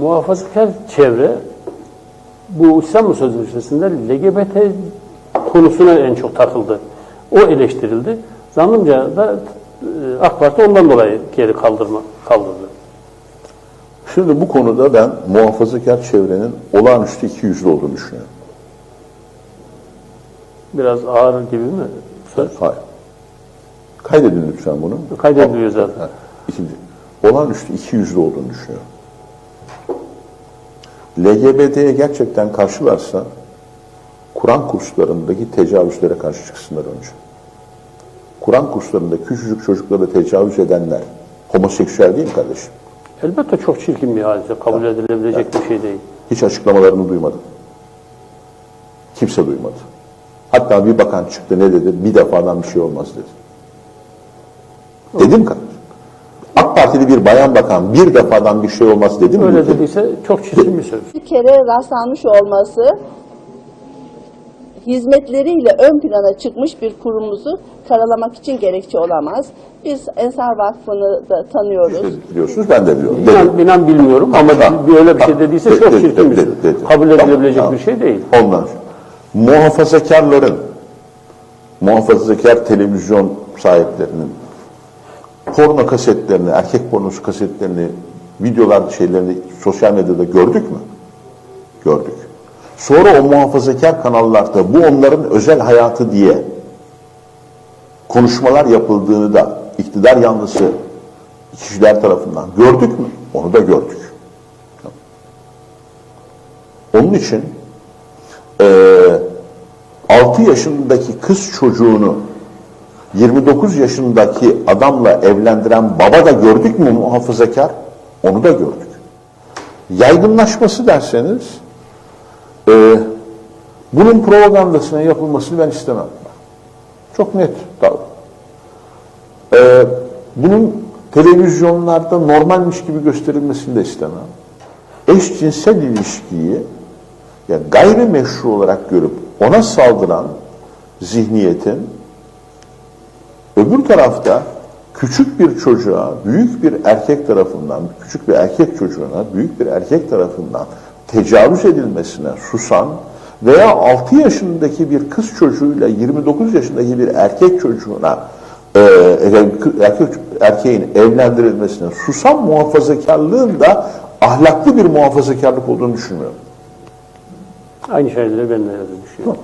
muhafazakar çevre bu İstanbul Sözleşmesi'nde LGBT konusuna en çok takıldı. O eleştirildi. Zannımca da e, AK Parti ondan dolayı geri kaldırma kaldırdı. Şimdi bu konuda ben muhafazakar çevrenin olağanüstü iki yüzlü olduğunu düşünüyorum. Biraz ağır gibi mi? Söz. Hayır. Kaydedin lütfen bunu. Kaydediliyor zaten. Ha, İkinci. Olağanüstü iki yüzlü olduğunu düşünüyorum. LGBT'ye gerçekten karşılarsa Kur'an kurslarındaki tecavüzlere karşı çıksınlar önce. Kur'an kurslarında küçücük çocuklara tecavüz edenler homoseksüel değil mi kardeşim? Elbette çok çirkin bir hadise. Kabul edilebilecek bir şey değil. Hiç açıklamalarını duymadım. Kimse duymadı. Hatta bir bakan çıktı ne dedi? Bir defadan bir şey olmaz dedi. Dedim kardeşim. Partili bir bayan bakan bir defadan bir şey olmaz dedi mi? Öyle dediyse çok çirkin bir söz. bir kere rastlanmış olması hizmetleriyle ön plana çıkmış bir kurumumuzu karalamak için gerekçe olamaz. Biz Ensar Vakfı'nı da tanıyoruz. Siz biliyorsunuz ben de biliyorum. Dedi. İnan, inan bilmiyorum ama Tamam. bir öyle bir şey dediyse Dedi, çok dedi, çirkin bir dedi, söz. dedi. Kabul edilebilecek tamam. bir şey değil. Ondan muhafazakarların, muhafazakar televizyon sahiplerinin porno kasetlerini, erkek pornosu kasetlerini, videolar şeylerini sosyal medyada gördük mü? Gördük. Sonra o muhafazakar kanallarda bu onların özel hayatı diye konuşmalar yapıldığını da iktidar yanlısı kişiler tarafından gördük mü? Onu da gördük. Onun için eee 6 yaşındaki kız çocuğunu 29 yaşındaki adamla evlendiren baba da gördük mü muhafazakar? Onu da gördük. Yaygınlaşması derseniz eee, bunun propagandasının yapılmasını ben istemem. Çok net tabii. Eee, bunun televizyonlarda normalmiş gibi gösterilmesini de istemem. Eşcinsel ilişkiyi ya gayrimeşru olarak görüp ona saldıran zihniyetin öbür tarafta küçük bir çocuğa büyük bir erkek tarafından, küçük bir erkek çocuğuna büyük bir erkek tarafından tecavüz edilmesine susan veya 6 yaşındaki bir kız çocuğuyla 29 yaşındaki bir erkek çocuğuna e, erkek, erkeğin evlendirilmesine susan muhafazakarlığın da ahlaklı bir muhafazakarlık olduğunu düşünmüyorum. Aynı şeyleri ben de düşünüyorum.